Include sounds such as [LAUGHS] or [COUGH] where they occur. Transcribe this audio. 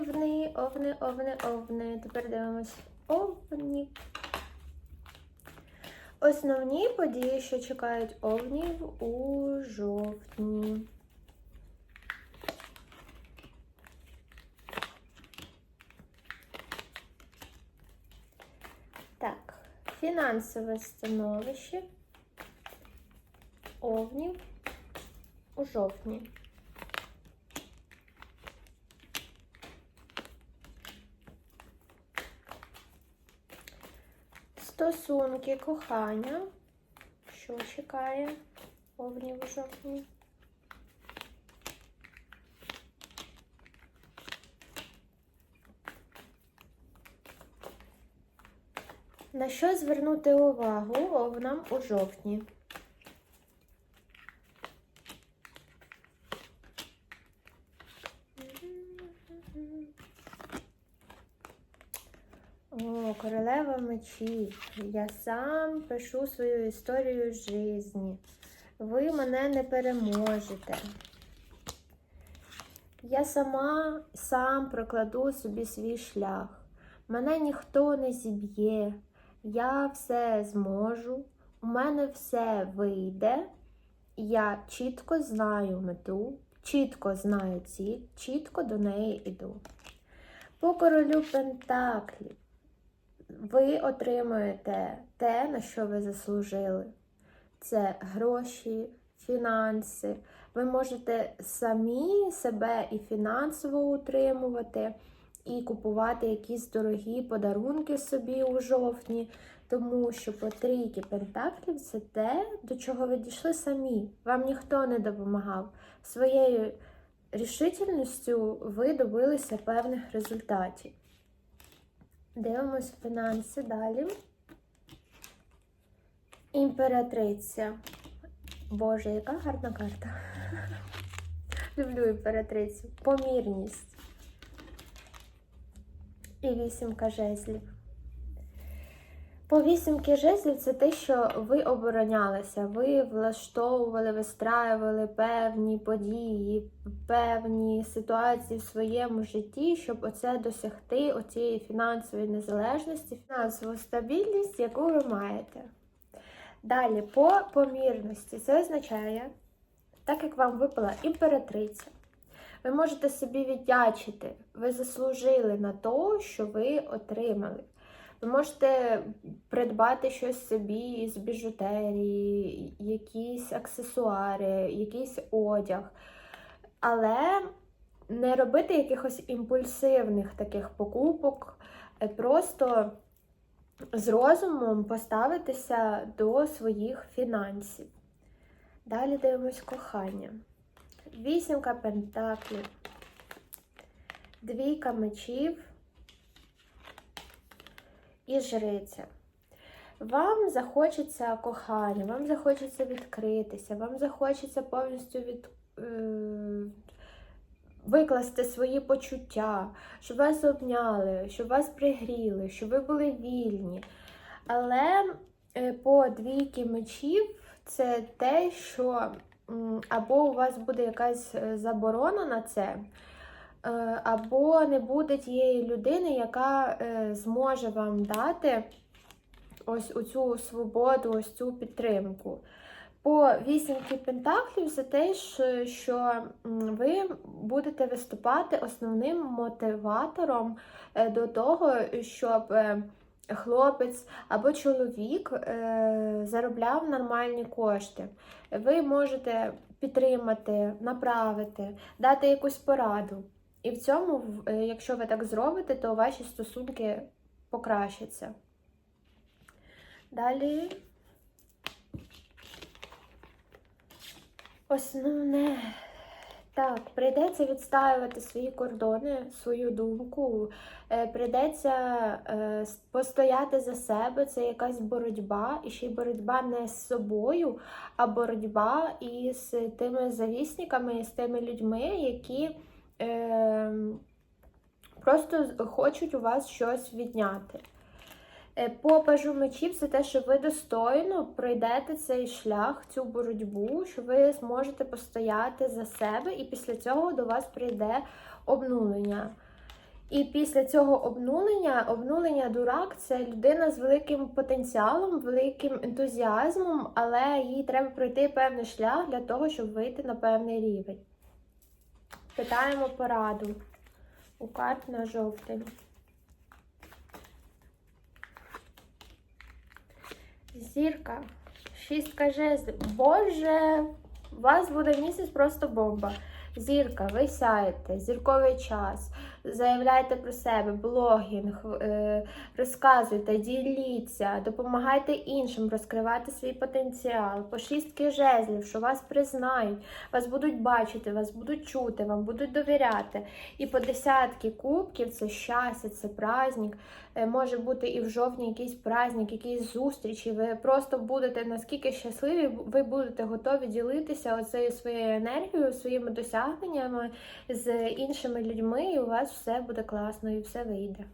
Овни, овни, овни, овни. Тепер дивимось овні. Основні події, що чекають овнів у жовтні. Так, фінансове становище овнів у жовтні. Стосунки кохання. Що чекає повні у жовтні? На що звернути увагу овнам у жовтні? О, королева мечів. Я сам пишу свою історію житті. Ви мене не переможете. Я сама сам прокладу собі свій шлях. Мене ніхто не зіб'є. Я все зможу. У мене все вийде. Я чітко знаю мету, чітко знаю ціль, чітко до неї йду. По королю Пентаклів ви отримуєте те, на що ви заслужили. Це гроші, фінанси. Ви можете самі себе і фінансово утримувати, і купувати якісь дорогі подарунки собі у жовтні, тому що по трійки пентаклів це те, до чого ви дійшли самі. Вам ніхто не допомагав. Своєю рішительністю ви добилися певних результатів. Дивимось фінанси далі. Імператриця. Боже, яка гарна карта. [LAUGHS] Люблю імператрицю. Помірність. І вісімка жезлів. По вісімки жезлів це те, що ви оборонялися, ви влаштовували, вистраювали певні події, певні ситуації в своєму житті, щоб оце досягти оцієї фінансової незалежності, фінансову стабільність, яку ви маєте. Далі, по помірності, це означає, так як вам випала імператриця, ви можете собі віддячити, ви заслужили на те, що ви отримали. Ви можете придбати щось собі з біжутерії, якісь аксесуари, якийсь одяг, але не робити якихось імпульсивних таких покупок, е, просто з розумом поставитися до своїх фінансів. Далі дивимось кохання. Вісімка пентаклів, двійка мечів і жриця. Вам захочеться кохання, вам захочеться відкритися, вам захочеться повністю від, е, викласти свої почуття, щоб вас обняли, щоб вас пригріли, щоб ви були вільні. Але е, по двійки мечів це те, що або у вас буде якась е, заборона на це. Е, або не буде тієї людини, яка е, зможе вам дати ось цю свободу, ось цю підтримку. По вісімки пентаклів це те, що ви будете виступати основним мотиватором е, до того, щоб хлопець або чоловік заробляв нормальні кошти. Ви можете підтримати, направити, дати якусь пораду. І в цьому, е, якщо ви так зробите, то ваші стосунки покращаться. Далі основне. Так, прийдеться відстаювати свої кордони, свою думку. Е, прийдеться е, постояти за себе, це якась боротьба, і ще й боротьба не з собою, а боротьба із тими завісниками, з тими людьми, які е, просто хочуть у вас щось відняти. Е, по пажу мечів це те, що ви достойно пройдете цей шлях, цю боротьбу, що ви зможете постояти за себе, і після цього до вас прийде обнулення. І після цього обнулення, обнулення дурак це людина з великим потенціалом, великим ентузіазмом, але їй треба пройти певний шлях для того, щоб вийти на певний рівень. Питаємо пораду у карт на жовтень. Зірка, шістка жезлів. Боже, у вас буде місяць просто бомба. Зірка, ви сяєте, зірковий час, заявляйте про себе, блогінг, е, розказуйте, діліться, допомагайте іншим розкривати свій потенціал. По шістки жезлів, що вас признають, вас будуть бачити, вас будуть чути, вам будуть довіряти. І по десятки кубків це щастя, це праздник. Е, Може бути і в жовтні якийсь праздник, якісь зустрічі. Ви просто будете наскільки щасливі, ви будете готові ділитися оцею своєю енергією, своїми досягненнями з іншими людьми, і у вас все буде класно і все вийде.